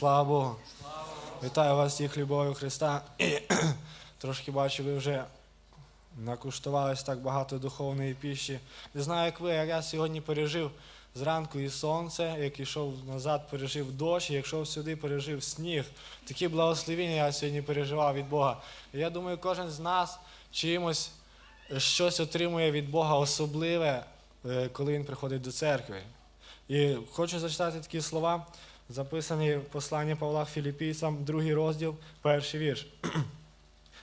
Слава Богу. Вітаю вас всіх любов'ю Христа. І трошки бачу, ви вже накуштувались так багато духовної піші. Не знаю, як ви, а я сьогодні пережив зранку і сонце, як ішов назад, пережив дощ, і йшов сюди, пережив сніг. Такі благословіння я сьогодні переживав від Бога. І я думаю, кожен з нас чимось щось отримує від Бога особливе, е, коли він приходить до церкви. І хочу зачитати такі слова, записані в посланні Павла Филиппийцам, другий розділ, перший вірш.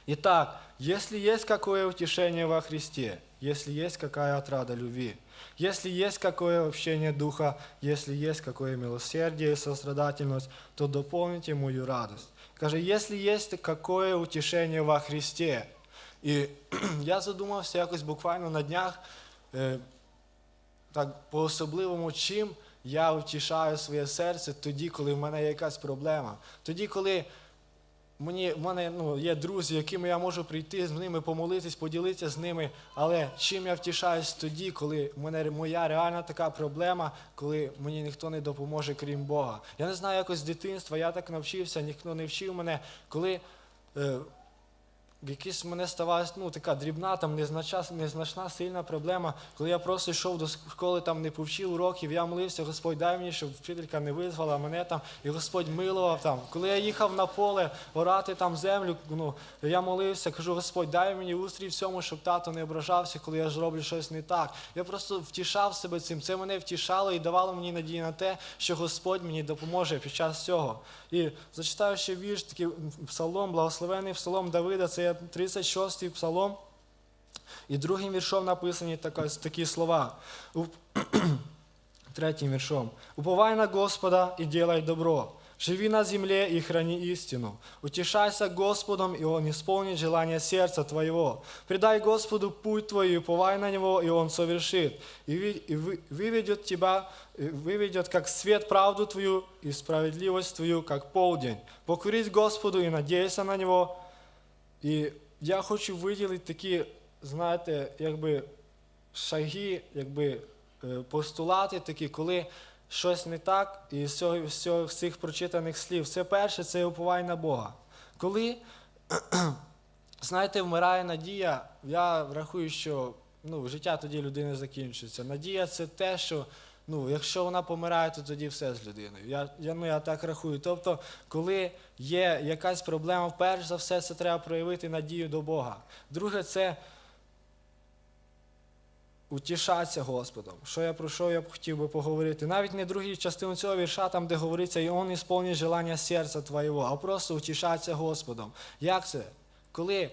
Итак, если есть какое утешение во Христе, если есть какая отрада любви, если есть какое общение Духа, если есть какое милосердие и сострадательность, то дополните мою радость. Каже, если есть какое утешение во Христе. І я задумався якось буквально на днях, е, так по-особливому, чим я втішаю своє серце тоді, коли в мене є якась проблема. Тоді, коли мені, в мене ну, є друзі, якими я можу прийти з ними, помолитись, поділитися з ними. Але чим я втішаюсь тоді, коли в мене моя реальна така проблема, коли мені ніхто не допоможе, крім Бога. Я не знаю, якось з дитинства, я так навчився, ніхто не вчив мене, коли. В мене ставалась ну, така дрібна, там незначна, незначна сильна проблема. Коли я просто йшов до школи, там не повчив уроків, я молився, Господь дай мені, щоб вчителька не визвала мене там, і Господь милував там. Коли я їхав на поле орати там землю, ну, я молився, кажу, Господь, дай мені устрій всьому, щоб тато не ображався, коли я ж роблю щось не так. Я просто втішав себе цим. Це мене втішало і давало мені надію на те, що Господь мені допоможе під час цього. І зачитаю ще вірш, такий псалом, благословений псалом Давида, це є 36-й псалом. І другим віршом написані така- такі слова. У- Третім віршом. Уповай на Господа і делай добро. Живи на земле и храни истину. Утешайся Господом, и Он исполнит желание сердца твоего. Предай Господу путь твой, и уповай на Него, и Он совершит. И ви- и вы- выведет тебя, и выведет как свет правду твою, и справедливость твою, как полдень. Покорись Господу и надейся на Него, і я хочу виділити такі, знаєте, якби шаги, якби е, постулати такі, коли щось не так, і з цього, з цього з цих прочитаних слів. Це перше, це уповай на Бога. Коли, знаєте, вмирає надія, я рахую, що ну, життя тоді людини закінчується. Надія це те, що ну, якщо вона помирає, то тоді все з людиною. Я, я, ну, я так рахую. Тобто, коли є якась проблема, перш за все, це треба проявити надію до Бога. Друге, це утішатися Господом. Що я про що я б хотів би поговорити? Навіть не другій частину цього вірша, там, де говориться, і Он ісполнить желання серця твоєго, а просто утішатися Господом. Як це? Коли,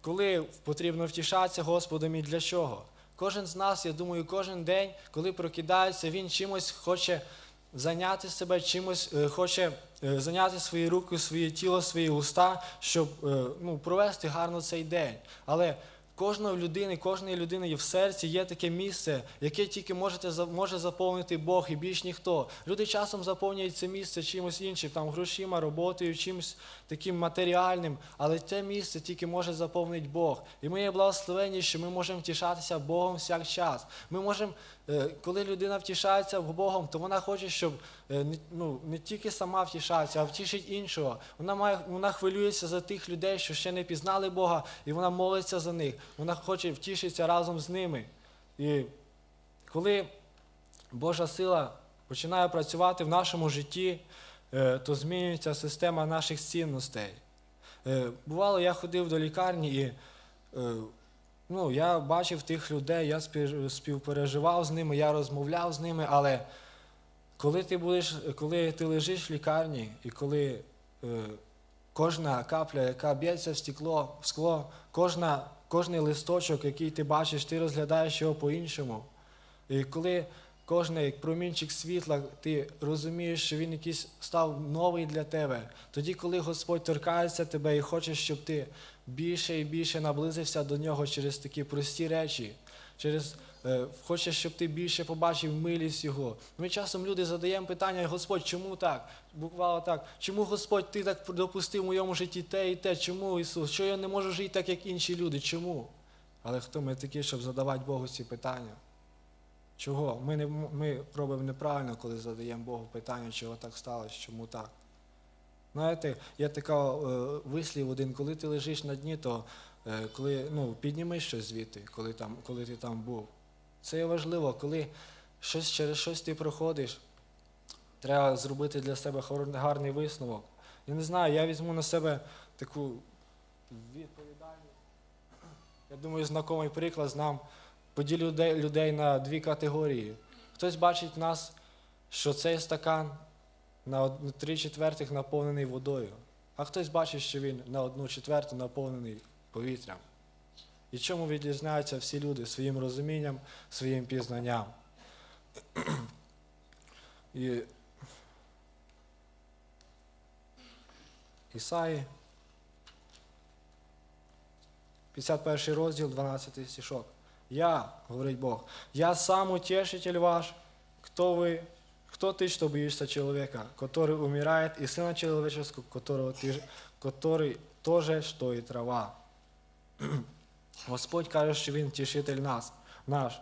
коли потрібно втішатися Господом і для чого? Кожен з нас, я думаю, кожен день, коли прокидається, він чимось хоче зайняти себе, чимось е, хоче е, зайняти свої руки, своє тіло, свої уста, щоб е, ну, провести гарно цей день. Але кожної людини, кожної людини в серці є таке місце, яке тільки можете, може заповнити Бог і більш ніхто. Люди часом заповнюють це місце чимось іншим, там грошима, роботою, чимось таким матеріальним, але це місце тільки може заповнити Бог. І ми є благословені, що ми можемо втішатися Богом всяк час. Ми можемо, е, коли людина втішається Богом, то вона хоче, щоб е, ну, не тільки сама втішається, а втішить іншого. Вона має, вона хвилюється за тих людей, що ще не пізнали Бога, і вона молиться за них. Вона хоче втішитися разом з ними. І коли Божа сила починає працювати в нашому житті, е, то змінюється система наших цінностей. Е, Бувало, я ходив до лікарні і е, ну, я бачив тих людей, я співпереживав з ними, я розмовляв з ними, але коли ти будеш, коли ти лежиш в лікарні, і коли кожна капля, яка б'ється в стекло, в скло, кожна, кожний листочок, який ти бачиш, ти розглядаєш його по-іншому. І коли кожний промінчик світла, ти розумієш, що він якийсь став новий для тебе. Тоді, коли Господь торкається тебе і хоче, щоб ти більше і більше наблизився до нього через такі прості речі, через хоче, щоб ти більше побачив милість Його. Ми часом люди задаємо питання, Господь, чому так? Буквально так. Чому Господь ти так допустив в моєму житті те і те? Чому Ісус? Що я не можу жити так, як інші люди? Чому? Але хто ми такі, щоб задавати Богу ці питання? Чого? Ми, не, ми робимо неправильно, коли задаємо Богу питання, чого так сталося, чому так. Знаєте, є така е, вислів один, коли ти лежиш на дні, то е, коли ну, підніми щось звідти, коли, там, коли ти там був. Це є важливо, коли щось, через щось ти проходиш, треба зробити для себе гарний висновок. Я не знаю, я візьму на себе таку відповідальність. Я думаю, знакомий приклад знам. Поділю людей, на дві категорії. Хтось бачить нас, що цей стакан на три четвертих наповнений водою, а хтось бачить, що він на одну четверту наповнений повітрям І чому відрізняються всі люди своїм розумінням, своїм пізнанням. І Ісаї, 51 розділ, 12 стишок. Я, говорить Бог, я сам утешитель ваш, кто вы, кто ты, что боишься человека, который умирает, и сына человеческого, которого ты, который тоже, что и трава. Господь каже, що Він тішитель нас, наш.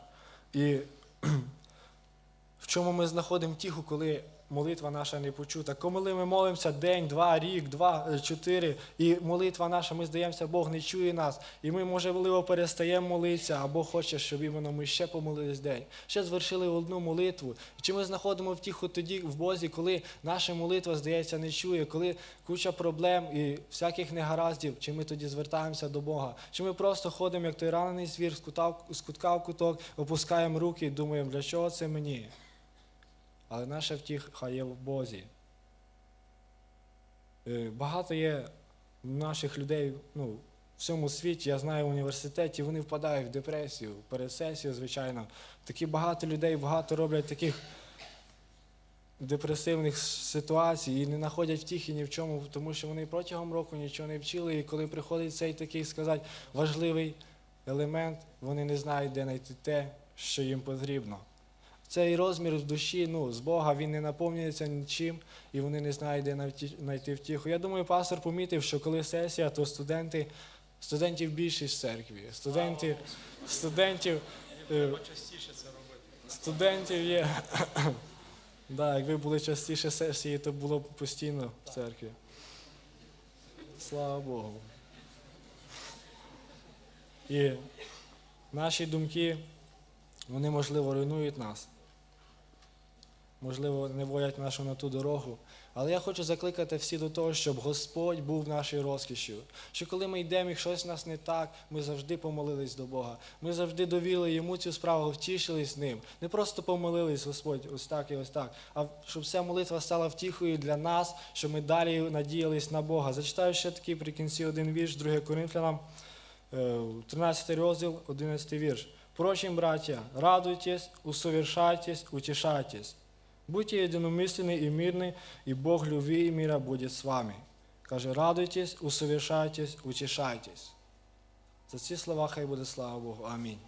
І в чому ми знаходимо тіху, коли молитва наша не почута. Коли ми молимося день, два, рік, два, е, чотири, і молитва наша, ми здаємося, Бог не чує нас. І ми, можливо, перестаємо молитися, а Бог хоче, щоб іменно ми ще помолились день. Ще звершили одну молитву. Чи ми знаходимо втіху тоді в Бозі, коли наша молитва, здається, не чує, коли куча проблем і всяких негараздів, чи ми тоді звертаємося до Бога? Чи ми просто ходимо, як той ранений звір, з кутка в куток, опускаємо руки і думаємо, для чого це мені? Але наша втіха є в Бозі. Е, Багато є наших людей ну, в всьому світі, я знаю в університеті, вони впадають в депресію, перед сесією, звичайно. Такі багато людей багато роблять таких депресивних ситуацій і не знаходять втіхи ні в чому, тому що вони протягом року нічого не вчили, і коли приходить цей такий сказати важливий елемент, вони не знають, де знайти те, що їм потрібно. Цей розмір в душі ну, з Бога він не наповнюється нічим, і вони не знають, де знайти втіху. Я думаю, пастор помітив, що коли сесія, то студенти, студентів більшість в церкві. Студентів, студентів, е, студентів є. да, якби були частіше сесії, то було б постійно в церкві. Слава Богу. І наші думки, вони, можливо, руйнують нас. Можливо, не водять нашу на ту дорогу. Але я хочу закликати всі до того, щоб Господь був нашою розкішю. Що коли ми йдемо і щось у нас не так, ми завжди помолились до Бога. Ми завжди довіли йому цю справу, втішились ним. Не просто помолились, Господь, ось так і ось так, а щоб ця молитва стала втіхою для нас, щоб ми далі надіялись на Бога. Зачитаю ще такий при кінці один вірш, 2 Коринфянам, е, 13 розділ, 11 вірш. Впрочем, братья, радуйтесь, усовершайтесь, утешайтесь. Будьте единомысленны и мирны, и Бог любви и мира будет с вами. Каже, радуйтесь, усовершайтесь, утешайтесь. За ці слова хай буде слава Богу. Амінь.